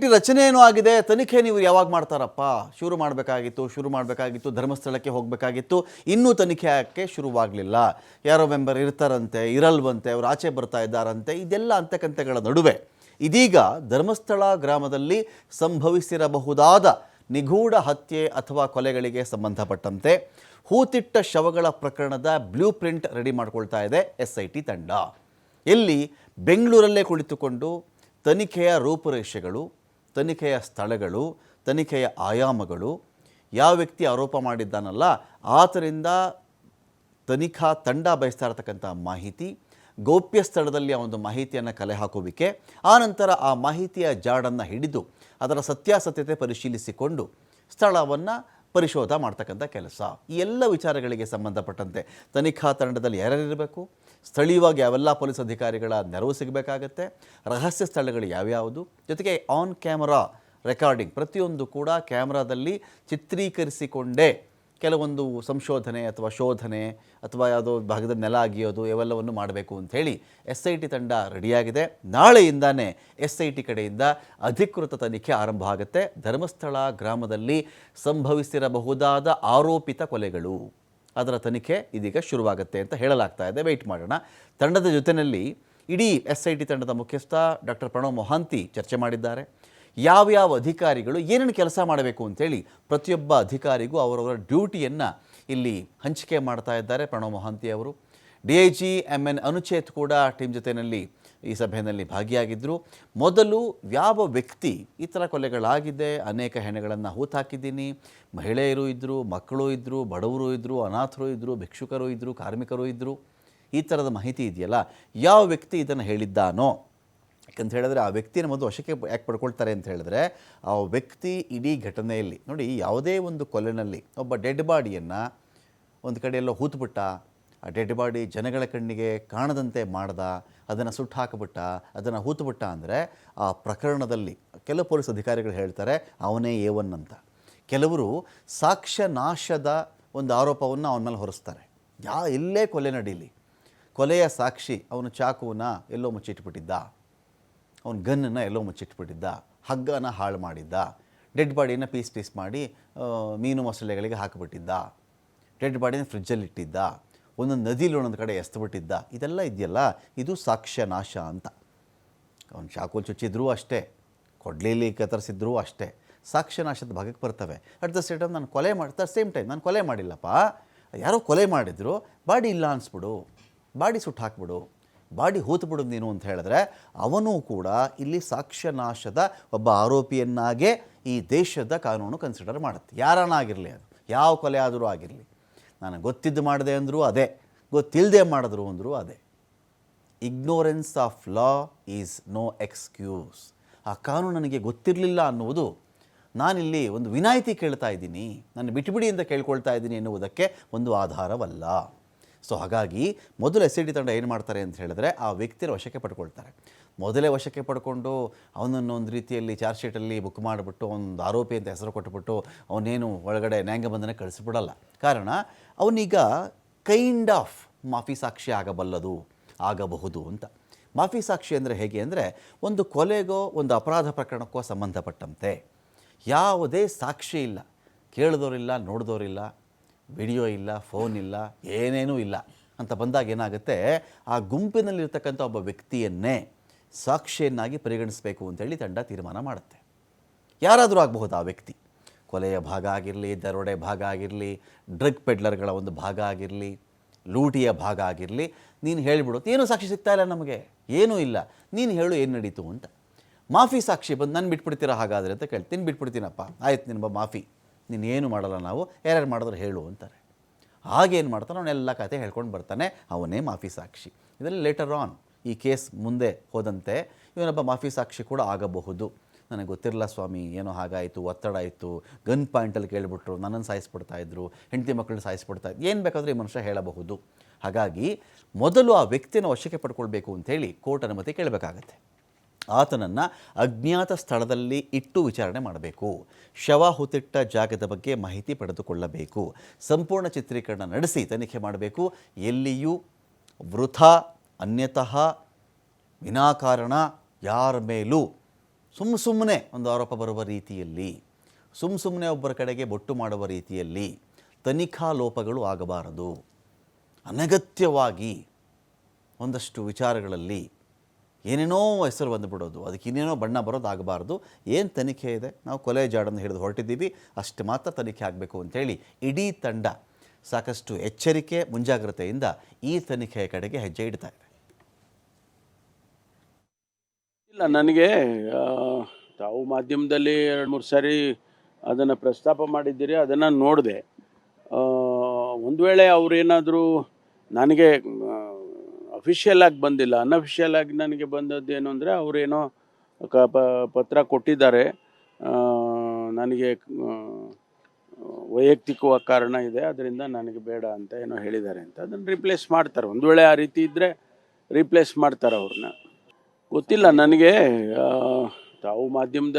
T ರಚನೆ ಏನೋ ಆಗಿದೆ, ತನಿಖೆ ನೀವು ಯಾವಾಗ ಮಾಡ್ತಾರಪ್ಪ? ಶುರು ಮಾಡಬೇಕಾಗಿತ್ತು ಶುರು ಮಾಡಬೇಕಾಗಿತ್ತು, ಧರ್ಮಸ್ಥಳಕ್ಕೆ ಹೋಗಬೇಕಾಗಿತ್ತು. ಇನ್ನೂ ತನಿಖೆ ಆಗಕ್ಕೆ ಶುರುವಾಗಲಿಲ್ಲ? ಯಾರೋ ಮೆಂಬರ್ ಇರ್ತಾರಂತೆ, ಇರಲ್ವಂತೆ, ಅವ್ರು ಆಚೆ ಬರ್ತಾ ಇದ್ದಾರಂತೆ, ಇದೆಲ್ಲ ಅಂತಕಂತೆಗಳ ನಡುವೆ. ಇದೀಗ ಧರ್ಮಸ್ಥಳ ಗ್ರಾಮದಲ್ಲಿ ಸಂಭವಿಸಿರಬಹುದಾದ ನಿಗೂಢ ಹತ್ಯೆ ಅಥವಾ ಕೊಲೆಗಳಿಗೆ ಸಂಬಂಧಪಟ್ಟಂತೆ ಹೂತಿಟ್ಟ ಶವಗಳ ಪ್ರಕರಣದ ಬ್ಲೂ ಪ್ರಿಂಟ್ ರೆಡಿ ಮಾಡ್ಕೊಳ್ತಾ ಇದೆ ಎಸ್ ಐ ಟಿ ತಂಡ. ಇಲ್ಲಿ ಬೆಂಗಳೂರಲ್ಲೇ ಕುಳಿತುಕೊಂಡು ತನಿಖೆಯ ರೂಪುರೇಷೆಗಳು ತನಿಖೆಯ ಸ್ಥಳಗಳು, ತನಿಖೆಯ ಆಯಾಮಗಳು, ಯಾವ ವ್ಯಕ್ತಿ ಆರೋಪ ಮಾಡಿದ್ದಾನಲ್ಲ, ಆತರಿಂದ ತನಿಖಾ ತಂಡ ಬಯಸ್ತಾ ಇರತಕ್ಕಂಥ ಮಾಹಿತಿ, ಗೌಪ್ಯ ಸ್ಥಳದಲ್ಲಿ ಆ ಒಂದು ಮಾಹಿತಿಯನ್ನು ಕಲೆ ಹಾಕುವಿಕೆ ಆನಂತರ ಆ ಮಾಹಿತಿಯ ಜಾಡನ್ನು ಹಿಡಿದು ಅದರ ಸತ್ಯಾಸತ್ಯತೆ ಪರಿಶೀಲಿಸಿಕೊಂಡು ಸ್ಥಳವನ್ನು ಪರಿಶೋಧ ಮಾಡ್ತಕ್ಕಂಥ ಕೆಲಸ. ಈ ಎಲ್ಲ ವಿಚಾರಗಳಿಗೆ ಸಂಬಂಧಪಟ್ಟಂತೆ ತನಿಖಾ ತಂಡದಲ್ಲಿ ಯಾರ್ಯಾರಿರಬೇಕು? ಸ್ಥಳೀಯವಾಗಿ ಯಾವೆಲ್ಲ ಪೊಲೀಸ್ ಅಧಿಕಾರಿಗಳ ನೆರವು ಸಿಗಬೇಕಾಗತ್ತೆ? ರಹಸ್ಯ ಸ್ಥಳಗಳು ಯಾವ್ಯಾವುದು? ಜೊತೆಗೆ ಆನ್ ಕ್ಯಾಮರಾ ರೆಕಾರ್ಡಿಂಗ್ ಪ್ರತಿಯೊಂದು ಕೂಡ ಕ್ಯಾಮ್ರಾದಲ್ಲಿ ಚಿತ್ರೀಕರಿಸಿಕೊಂಡೇ ಕೆಲವೊಂದು ಸಂಶೋಧನೆ ಅಥವಾ ಶೋಧನೆ ಅಥವಾ ಯಾವುದೋ ಭಾಗದ ನೆಲ ಅಗಿಯೋದು ಇವೆಲ್ಲವನ್ನು ಮಾಡಬೇಕು ಅಂಥೇಳಿ ಎಸ್ ಐ ಟಿ ತಂಡ ರೆಡಿಯಾಗಿದೆ. ನಾಳೆಯಿಂದಾನೇ ಎಸ್ ಐ ಟಿ ಕಡೆಯಿಂದ ಅಧಿಕೃತ ತನಿಖೆ ಆರಂಭ ಆಗುತ್ತೆ. ಧರ್ಮಸ್ಥಳ ಗ್ರಾಮದಲ್ಲಿ ಸಂಭವಿಸಿರಬಹುದಾದ ಆರೋಪಿತ ಕೊಲೆಗಳು. ಅದರ ತನಿಖೆ ಇದೀಗ ಶುರುವಾಗುತ್ತೆ ಅಂತ ಹೇಳಲಾಗ್ತಾ ಇದೆ. ವೆಯ್ಟ್ ಮಾಡೋಣ. ತಂಡದ ಜೊತೆಯಲ್ಲಿ ಇಡೀ ಎಸ್ ಐ ಟಿ ತಂಡದ ಮುಖ್ಯಸ್ಥ ಡಾಕ್ಟರ್ ಪ್ರಣವ್ ಮೊಹಾಂತಿ ಚರ್ಚೆ ಮಾಡಿದ್ದಾರೆ. ಯಾವ್ಯಾವ ಅಧಿಕಾರಿಗಳು ಏನೇನು ಕೆಲಸ ಮಾಡಬೇಕು ಅಂತೇಳಿ ಪ್ರತಿಯೊಬ್ಬ ಅಧಿಕಾರಿಗೂ ಅವರವರ ಡ್ಯೂಟಿಯನ್ನು ಇಲ್ಲಿ ಹಂಚಿಕೆ ಮಾಡ್ತಾ ಇದ್ದಾರೆ ಪ್ರಣವ್ ಮೊಹಾಂತಿ ಅವರು. D I G M N Anucheth ಕೂಡ ಟೀಮ್ ಜೊತೆಯಲ್ಲಿ ಈ ಸಭೆಯಲ್ಲಿ ಭಾಗಿಯಾಗಿದ್ದರು ಮೊದಲು ಯಾವ ವ್ಯಕ್ತಿ ಈ ಥರ ಕೊಲೆಗಳಾಗಿದೆ, ಅನೇಕ ಹೆಣೆಗಳನ್ನು ಹೂತಾಕಿದ್ದೀನಿ ಮಹಿಳೆಯರು ಇದ್ದರು ಮಕ್ಕಳು ಇದ್ದರು ಬಡವರು ಇದ್ದರು ಅನಾಥರು ಇದ್ದರು ಭಿಕ್ಷುಕರು ಇದ್ದರು ಕಾರ್ಮಿಕರು ಇದ್ದರು ಈ ಥರದ ಮಾಹಿತಿ ಇದೆಯಲ್ಲ? ಯಾವ ವ್ಯಕ್ತಿ ಇದನ್ನು ಹೇಳಿದ್ದಾನೋ? ಯಾಕಂತ ಹೇಳಿದ್ರೆ ಆ ವ್ಯಕ್ತಿಯನ್ನು ಮೊದಲು ವಶಕ್ಕೆ ಯಾಕೆ ಪಡ್ಕೊಳ್ತಾರೆ ಅಂತ ಹೇಳಿದ್ರೆ ಆ ವ್ಯಕ್ತಿ ಇಡೀ ಘಟನೆಯಲ್ಲಿ ನೋಡಿ ಯಾವುದೇ ಒಂದು ಕೊಲೆನಲ್ಲಿ ಒಬ್ಬ ಡೆಡ್ ಬಾಡಿಯನ್ನು ಒಂದು ಕಡೆಯೆಲ್ಲ ಹೂತ್ಬಿಟ್ಟ, ಆ ಡೆಡ್ ಬಾಡಿ ಜನಗಳ ಕಣ್ಣಿಗೆ ಕಾಣದಂತೆ ಮಾಡ್ದ, ಅದನ್ನು ಸುಟ್ಟು ಹಾಕಿಬಿಟ್ಟ, ಅದನ್ನು ಹೂತ್ಬಿಟ್ಟ ಅಂದರೆ ಆ ಪ್ರಕರಣದಲ್ಲಿ ಕೆಲವು ಪೊಲೀಸ್ ಅಧಿಕಾರಿಗಳು ಹೇಳ್ತಾರೆ ಅವನೇ ಎ ಒನ್ ಅಂತ. ಕೆಲವರು ಸಾಕ್ಷ್ಯ ನಾಶದ ಒಂದು ಆರೋಪವನ್ನು ಅವನ ಮೇಲೆ ಹೊರಿಸ್ತಾರೆ. ಯಾ ಎಲ್ಲೇ ಕೊಲೆ ನಡೀಲಿ. ಕೊಲೆಯ ಸಾಕ್ಷಿ ಅವನು ಚಾಕುವನ್ನ ಎಲ್ಲೋ ಮುಚ್ಚಿಟ್ಬಿಟ್ಟಿದ್ದ. ಅವನು ಗನ್ನನ್ನು ಎಲ್ಲೋ ಮುಚ್ಚಿಟ್ಬಿಟ್ಟಿದ್ದ, ಹಗ್ಗನ ಹಾಳು ಮಾಡಿದ್ದ ಡೆಡ್ ಬಾಡಿನ ಪೀಸ್ ಪೀಸ್ ಮಾಡಿ ಮೀನು ಮಸಾಲೆಗಳಿಗೆ ಹಾಕಿಬಿಟ್ಟಿದ್ದ ಡೆಡ್ ಬಾಡಿನ ಫ್ರಿಜ್ಜಲ್ಲಿ ಇಟ್ಟಿದ್ದ, ಒಂದೊಂದು ನದಿಲಿ ಒಂದೊಂದು ಕಡೆ ಎಸ್ತುಬಿಟ್ಟಿದ್ದ, ಇದೆಲ್ಲ ಇದೆಯಲ್ಲ, ಇದು ಸಾಕ್ಷ್ಯ ನಾಶ ಅಂತ. ಅವನು ಚಾಕುಲ್ ಚುಚ್ಚಿದ್ರೂ ಅಷ್ಟೇ, ಕೊಡ್ಲಿಲಿ ಕತ್ತರಿಸಿದ್ರೂ ಅಷ್ಟೇ, ಸಾಕ್ಷ್ಯ ನಾಶದ ಭಾಗಕ್ಕೆ ಬರ್ತವೆ. ಅಟ್ ದ ಸೇಮ್ ಟೈಮ್ ನಾನು ಕೊಲೆ ಮಾಡ್ತಾ ಸೇಮ್ ಟೈಮ್ ನಾನು ಕೊಲೆ ಮಾಡಿಲ್ಲಪ್ಪ, ಯಾರೋ ಕೊಲೆ ಮಾಡಿದ್ರು, ಬಾಡಿ ಇಲ್ಲ ಅನ್ನಿಸ್ಬಿಡು ಬಾಡಿ ಸುಟ್ಟು ಹಾಕ್ಬಿಡು. ಬಾಡಿ ಹೂತ್ಬಿಡು ನೀನು ಅಂತ ಹೇಳಿದ್ರೆ ಅವನು ಕೂಡ ಇಲ್ಲಿ ಸಾಕ್ಷ್ಯನಾಶದ ಒಬ್ಬ ಆರೋಪಿಯನ್ನಾಗೇ ಈ ದೇಶದ ಕಾನೂನು ಕನ್ಸಿಡರ್ ಮಾಡುತ್ತೆ. ಯಾರನ್ನಾಗಿರಲಿ ಅದು? ಯಾವ ಕೊಲೆ ಆದರೂ ಆಗಿರಲಿ. ನಾನು ಗೊತ್ತಿದ್ದು ಮಾಡಿದೆ ಅಂದರೂ ಅದೇ. ಗೊತ್ತಿಲ್ಲದೆ ಮಾಡಿದ್ರು ಅಂದರೂ ಅದೇ. Ignorance of law is no excuse ಆ ಕಾನೂನು ನನಗೆ ಗೊತ್ತಿರಲಿಲ್ಲ ಅನ್ನುವುದು ನಾನಿಲ್ಲಿ ಒಂದು ವಿನಾಯಿತಿ ಕೇಳ್ತಾ ಇದ್ದೀನಿ. ನಾನು ಬಿಟ್ಟುಬಿಡಿ ಅಂತ ಕೇಳ್ಕೊಳ್ತಾ ಇದ್ದೀನಿ ಎನ್ನುವುದಕ್ಕೆ ಒಂದು ಆಧಾರವಲ್ಲ. ಸೊ ಹಾಗಾಗಿ ಮೊದಲು ಎಸ್ ಐ ಡಿ ತಂಡ ಏನು ಮಾಡ್ತಾರೆ ಅಂತ ಹೇಳಿದ್ರೆ ಆ ವ್ಯಕ್ತಿಯ ವಶಕ್ಕೆ ಪಡ್ಕೊಳ್ತಾರೆ. ಮೊದಲೇ ವಶಕ್ಕೆ ಪಡ್ಕೊಂಡು ಅವನನ್ನು ಒಂದು ರೀತಿಯಲ್ಲಿ ಚಾರ್ಜ್ ಶೀಟಲ್ಲಿ ಬುಕ್ ಮಾಡಿಬಿಟ್ಟು, ಒಂದು ಆರೋಪಿ ಅಂತ ಹೆಸರು ಕೊಟ್ಟುಬಿಟ್ಟು ಅವನೇನು ಒಳಗಡೆ ನ್ಯಾಯಾಂಗಬಂಧನ ಕಳಿಸಿಬಿಡಲ್ಲ. ಕಾರಣ ಅವನೀಗ ಕೈಂಡ್ ಆಫ್ ಮಾಫಿ ಸಾಕ್ಷಿ ಆಗಬಲ್ಲದು, ಆಗಬಹುದು ಅಂತ. ಮಾಫಿ ಸಾಕ್ಷಿ ಅಂದರೆ ಹೇಗೆ ಅಂದರೆ ಒಂದು ಕೊಲೆಗೋ ಒಂದು ಅಪರಾಧ ಪ್ರಕರಣಕ್ಕೋ ಸಂಬಂಧಪಟ್ಟಂತೆ. ಯಾವುದೇ ಸಾಕ್ಷಿ ಇಲ್ಲ. ಕೇಳಿದವರಿಲ್ಲ ನೋಡಿದವರಿಲ್ಲ ವಿಡಿಯೋ ಇಲ್ಲ, ಫೋನ್ ಇಲ್ಲ, ಏನೇನೂ ಇಲ್ಲ ಅಂತ ಬಂದಾಗ ಏನಾಗುತ್ತೆ? ಆ ಗುಂಪಿನಲ್ಲಿರ್ತಕ್ಕಂಥ ಒಬ್ಬ ವ್ಯಕ್ತಿಯನ್ನೇ ಸಾಕ್ಷಿಯನ್ನಾಗಿ ಪರಿಗಣಿಸಬೇಕು ಅಂತೇಳಿ ತಂಡ ತೀರ್ಮಾನ ಮಾಡುತ್ತೆ. ಯಾರಾದರೂ ಆಗಬಹುದು ಆ ವ್ಯಕ್ತಿ. ಕೊಲೆಯ ಭಾಗ ಆಗಿರಲಿ, ದರೋಡೆ ಭಾಗ ಆಗಿರಲಿ, ಡ್ರಗ್ ಪೆಡ್ಲರ್ಗಳ ಒಂದು ಭಾಗ ಆಗಿರಲಿ, ಲೂಟಿಯ ಭಾಗ ಆಗಿರಲಿ, ನೀನು ಹೇಳಿಬಿಡು ಏನೂ ಸಾಕ್ಷಿ ಸಿಗ್ತಾ ಇಲ್ಲ ನಮಗೆ, ಏನೂ ಇಲ್ಲ, ನೀನು ಹೇಳು ಏನು ನಡೀತು ಅಂತ. ಮಾಫಿ ಸಾಕ್ಷಿ ಬಂದು, ನಾನು ಬಿಟ್ಬಿಡ್ತೀರ ಹಾಗಾದರೆ ಅಂತ ಕೇಳ್ತೀನಿ. ಬಿಟ್ಬಿಡ್ತೀನಪ್ಪ, ಆಯ್ತು ನಿನ್ನ ಮಾಫಿ. ನೀನು ಏನು ಮಾಡಲ್ಲ ನಾವು, ಯಾರ್ಯಾರು ಮಾಡಿದ್ರೆ ಹೇಳು ಅಂತಾರೆ. ಹಾಗೇನು ಮಾಡ್ತಾನೆ ಅವನೆಲ್ಲ ಕತೆ ಹೇಳ್ಕೊಂಡು ಬರ್ತಾನೆ, ಅವನೇ ಮಾಫಿ ಸಾಕ್ಷಿ. ಇದರಲ್ಲಿ ಲೇಟರ್ ಆನ್ ಈ ಕೇಸ್ ಮುಂದೆ ಹೋದಂತೆ ಇವನೊಬ್ಬ ಮಾಫಿ ಸಾಕ್ಷಿ ಕೂಡ ಆಗಬಹುದು. ನನಗೆ ಗೊತ್ತಿರಲ್ಲ ಸ್ವಾಮಿ, ಏನೋ ಹಾಗಾಯಿತು, ಒತ್ತಡ ಆಯಿತು ಗನ್ ಪಾಯಿಂಟಲ್ಲಿ ಕೇಳಿಬಿಟ್ರು, ನನ್ನನ್ನು ಸಾಯಿಸ್ಬಿಡ್ತಾ ಇದ್ರು, ಹೆಂಡತಿ ಮಕ್ಕಳನ್ನ ಸಾಯಿಸ್ಬಿಡ್ತಾ ಇದ್ರು, ಏನು ಬೇಕಾದರೂ ಈ ಮನುಷ್ಯ ಹೇಳಬಹುದು. ಹಾಗಾಗಿ ಮೊದಲು ಆ ವ್ಯಕ್ತಿಯನ್ನು ವಶಕ್ಕೆ ಪಡ್ಕೊಳ್ಬೇಕು ಅಂಥೇಳಿ ಕೋರ್ಟ್ ಅನುಮತಿ ಕೇಳಬೇಕಾಗತ್ತೆ. ಆತನನ್ನು ಅಜ್ಞಾತ ಸ್ಥಳದಲ್ಲಿ ಇಟ್ಟು ವಿಚಾರಣೆ ಮಾಡಬೇಕು. ಶವ ಹುತಿಟ್ಟ ಜಾಗದ ಬಗ್ಗೆ ಮಾಹಿತಿ ಪಡೆದುಕೊಳ್ಳಬೇಕು. ಸಂಪೂರ್ಣ ಚಿತ್ರೀಕರಣ ನಡೆಸಿ ತನಿಖೆ ಮಾಡಬೇಕು. ಎಲ್ಲಿಯೂ ವೃಥ, ಅನ್ಯತಃ ವಿನಾಕಾರಣ, ಯಾರ ಮೇಲೂ ಸುಮ್ಮ ಸುಮ್ಮನೆ ಒಂದು ಆರೋಪ ಬರುವ ರೀತಿಯಲ್ಲಿ ಸುಮ್ಮ ಸುಮ್ಮನೆ ಒಬ್ಬರ ಕಡೆಗೆ ಬೊಟ್ಟು ಮಾಡುವ ರೀತಿಯಲ್ಲಿ ತನಿಖಾ ಲೋಪಗಳು ಆಗಬಾರದು. ಅನಗತ್ಯವಾಗಿ ಒಂದಷ್ಟು ವಿಚಾರಗಳಲ್ಲಿ ಏನೇನೋ ಹೆಸರು ಬಂದುಬಿಡೋದು, ಅದಕ್ಕೆ ಇನ್ನೇನೋ ಬಣ್ಣ ಬರೋದು ಆಗಬಾರ್ದು. ಏನು ತನಿಖೆ ಇದೆ? ನಾವು ಕೊಲೆ ಜಾಡನ್ನು ಹಿಡಿದು ಹೊರಟಿದ್ದೀವಿ, ಅಷ್ಟು ಮಾತ್ರ ತನಿಖೆ ಆಗಬೇಕು ಅಂತೇಳಿ ಇಡೀ ತಂಡ ಸಾಕಷ್ಟು ಎಚ್ಚರಿಕೆ, ಮುಂಜಾಗ್ರತೆಯಿಂದ ಈ ತನಿಖೆಯ ಕಡೆಗೆ ಹೆಜ್ಜೆ ಇಡ್ತಾ ಇದೆ. ಇಲ್ಲ, ನನಗೆ ತಾವು ಮಾಧ್ಯಮದಲ್ಲಿ ಎರಡು ಮೂರು ಸಾರಿ ಅದನ್ನು ಪ್ರಸ್ತಾಪ ಮಾಡಿದ್ದೀರಿ, ಅದನ್ನು ನೋಡಿದೆ. ಒಂದು ವೇಳೆ ಅವರೇನಾದರೂ ನನಗೆ ಅಫಿಷಿಯಲ್ ಆಗಿ ಬಂದಿಲ್ಲ. ಅನ್ಅಫಿಷಿಯಲ್ ಆಗಿ ನನಗೆ ಬಂದದ್ದು ಏನು ಅಂದರೆ ಅವರೇನೋ ಕ ಪತ್ರ ಕೊಟ್ಟಿದ್ದಾರೆ. ನನಗೆ ವೈಯಕ್ತಿಕ ವೈಯಕ್ತಿಕವಾಗಿ ಕಾರಣ ಇದೆ. ಅದರಿಂದ ನನಗೆ ಬೇಡ ಅಂತ ಏನೋ ಹೇಳಿದ್ದಾರೆ ಅಂತ. ಅದನ್ನು ರಿಪ್ಲೇಸ್ ಮಾಡ್ತಾರೆ. ಒಂದು ವೇಳೆ ಆ ರೀತಿ ಇದ್ದರೆ ರಿಪ್ಲೇಸ್ ಮಾಡ್ತಾರೆ ಅವ್ರನ್ನ. ಗೊತ್ತಿಲ್ಲ, ನನಗೆ ತಾವು ಮಾಧ್ಯಮದಲ್ಲಿ